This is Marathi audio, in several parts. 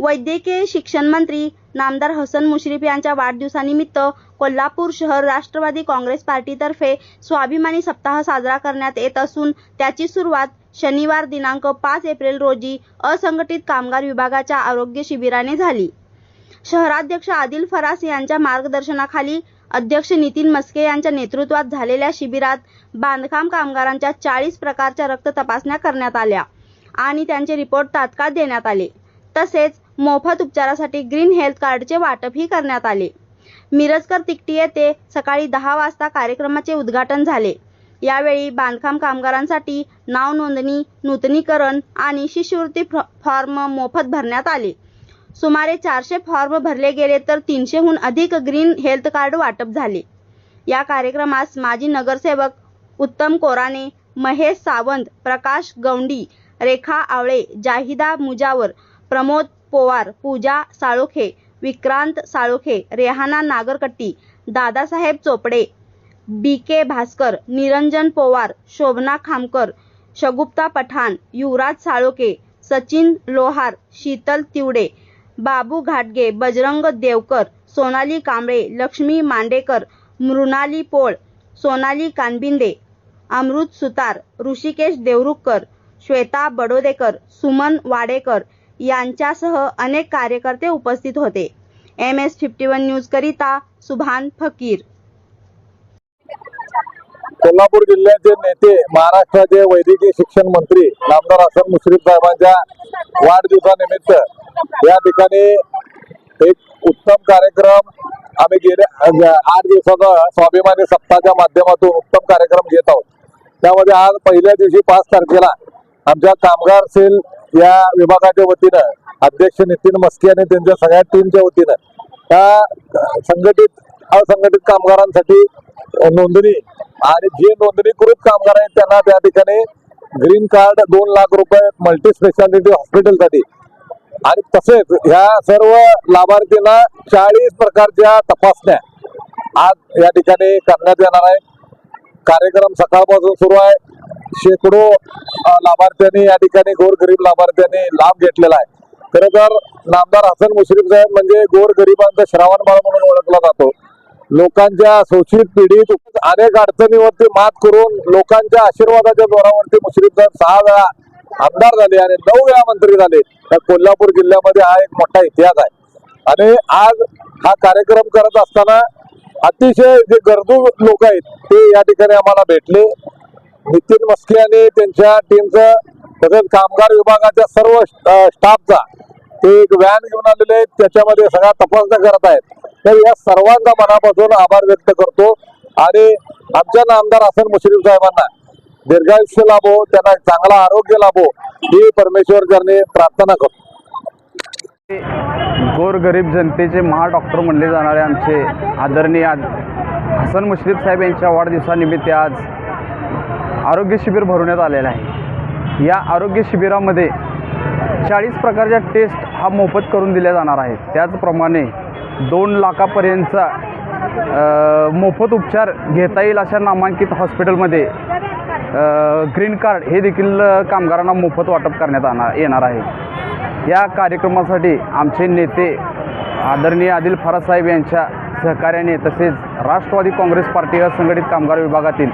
वैद्यकीय शिक्षण मंत्री नामदार हसन मुश्रीफ यांच्या वाढदिवसानिमित्त कोल्हापूर शहर राष्ट्रवादी काँग्रेस पार्टीतर्फे स्वाभिमानी सप्ताह साजरा करण्यात येत असून त्याची सुरुवात शनिवार दिनांक पाच एप्रिल रोजी असंघटित कामगार विभागाच्या आरोग्य शिबिराने झाली. शहराध्यक्ष आदिल फरास यांच्या मार्गदर्शनाखाली अध्यक्ष नितीन मस्के यांच्या नेतृत्वात झालेल्या शिबिरात बांधकाम कामगारांच्या चाळीस प्रकारच्या रक्त तपासण्या करण्यात आल्या आणि त्यांचे रिपोर्ट तात्काळ देण्यात आले. तसेच मोफत उपचारासाठी ग्रीन हेल्थ कार्डचे वाटपही करण्यात आले. मिरजकर तिकटी येथे सकाळी दहा वाजता कार्यक्रमाचे उद्घाटन झाले. यावेळी बांधकाम कामगारांसाठी नाव नोंदणी नूतनीकरण आणि शिष्यवृत्ती फॉर्म मोफत भरण्यात आले. सुमारे चारशे फॉर्म भरले गेले तर तीनशेहून अधिक ग्रीन हेल्थ कार्ड वाटप झाले. या कार्यक्रमास माजी नगरसेवक उत्तम कोराने महेश सावंत प्रकाश गौंडी रेखा आवळे जाहिदा मुजावर प्रमोद पोवार पूजा साळोखे विक्रांत साळोखे रेहाना नागरकट्टी दादासाहेब चोपडे बी के भास्कर निरंजन पोवार शोभना खामकर शगुप्ता पठाण युवराज साळोके सचिन लोहार शीतल तिवडे बाबू घाटगे बजरंग देवकर सोनाली कांबळे लक्ष्मी मांडेकर मृणाली पोळ सोनाली कानबिंदे अमृत सुतार ऋषिकेश देवरुखकर श्वेता बडोदेकर सुमन वाडेकर यांच्यासह अनेक कार्यकर्ते उपस्थित होते. एम एस फिफ्टी वन न्यूजकरिता सुभान फकीर. कोल्हापूर जिल्ह्याचे नेते महाराष्ट्राचे वैद्यकीय शिक्षण मंत्री नामदार हसन मुश्रीफ साहेबांच्या वाढदिवसानिमित्त या ठिकाणी एक उत्तम कार्यक्रम आम्ही गेल्या आठ दिवसाचा स्वाभिमानी सप्ताहाच्या माध्यमातून उत्तम कार्यक्रम घेत आहोत. त्यामध्ये आज पहिल्या दिवशी पाच तारखेला आमच्या कामगार सेल या विभागाच्या वतीनं अध्यक्ष नितीन मस्के आणि त्यांच्या सगळ्या टीमच्या वतीनं त्या संघटित असंघटित कामगारांसाठी नोंदणी आणि जे नोंदणीकृत कामगार आहेत त्यांना त्या ठिकाणी ग्रीन कार्ड दोन लाख रुपये मल्टी स्पेशालिटी हॉस्पिटलसाठी आणि तसेच ह्या सर्व लाभार्थींना चाळीस प्रकारच्या तपासण्या आज या ठिकाणी करण्यात येणार आहे. कार्यक्रम सकाळपासून सुरू आहे. शेकडो लाभार्थ्यांनी या ठिकाणी गोरगरीब लाभार्थ्यांनी लाभ घेतलेला आहे. खरं तर नामदार हसन मुश्रीफ साहेब म्हणजे गोरगरिबांचा श्रावण बाळ म्हणून ओळखला जातो. लोकांच्या शोषित पिढीत अनेक अडचणीवरती मात करून लोकांच्या आशीर्वादाच्या जोरावरती मुश्रीफ साहेब सहा वेळा आमदार झाले आणि नऊ वेळा मंत्री झाले. तर कोल्हापूर जिल्ह्यामध्ये हा एक मोठा इतिहास आहे. आणि आज हा कार्यक्रम करत असताना अतिशय जे गरजू लोक आहेत ते या ठिकाणी आम्हाला भेटले. नितीन मस्के आणि त्यांच्या टीमचं तसंच कामगार विभागाच्या सर्व स्टाफचा ते एक व्हॅन घेऊन आलेले आहेत. त्याच्यामध्ये सगळ्या तपासण्या करत आहेत. तर या सर्वांचा मनापासून आभार व्यक्त करतो. आणि आमच्या नामदार हसन मुश्रीफ साहेबांना दीर्घायुष्य लाभो त्यांना चांगला आरोग्य लाभो ही परमेश्वर करणे प्रार्थना करतो. गोरगरीब जनतेचे महाडॉक्टर म्हणले जाणारे आमचे आदरणीय हसन मुश्रीफ साहेब यांच्या वाढदिवसानिमित्त आज आरोग्य शिबिर भरवण्यात आलेलं आहे. या आरोग्य शिबिरामध्ये चाळीस प्रकारच्या टेस्ट हा मोफत करून दिल्या जाणार आहेत. त्याचप्रमाणे दोन लाखापर्यंतचा मोफत उपचार घेता येईल अशा नामांकित हॉस्पिटलमध्ये ग्रीन कार्ड हे देखील कामगारांना मोफत वाटप करण्यात आणणार येणार आहे. या कार्यक्रमासाठी आमचे नेते आदरणीय आदिल फरासाहेब यांच्या सहकार्याने तसेच राष्ट्रवादी काँग्रेस पार्टी असंघटित कामगार विभागातील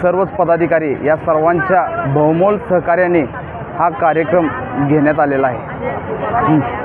सर्वच पदाधिकारी या सर्वांच्या बहुमोल सहकार्याने हा कार्यक्रम घेण्यात आलेला आहे.